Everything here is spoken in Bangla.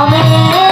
আমি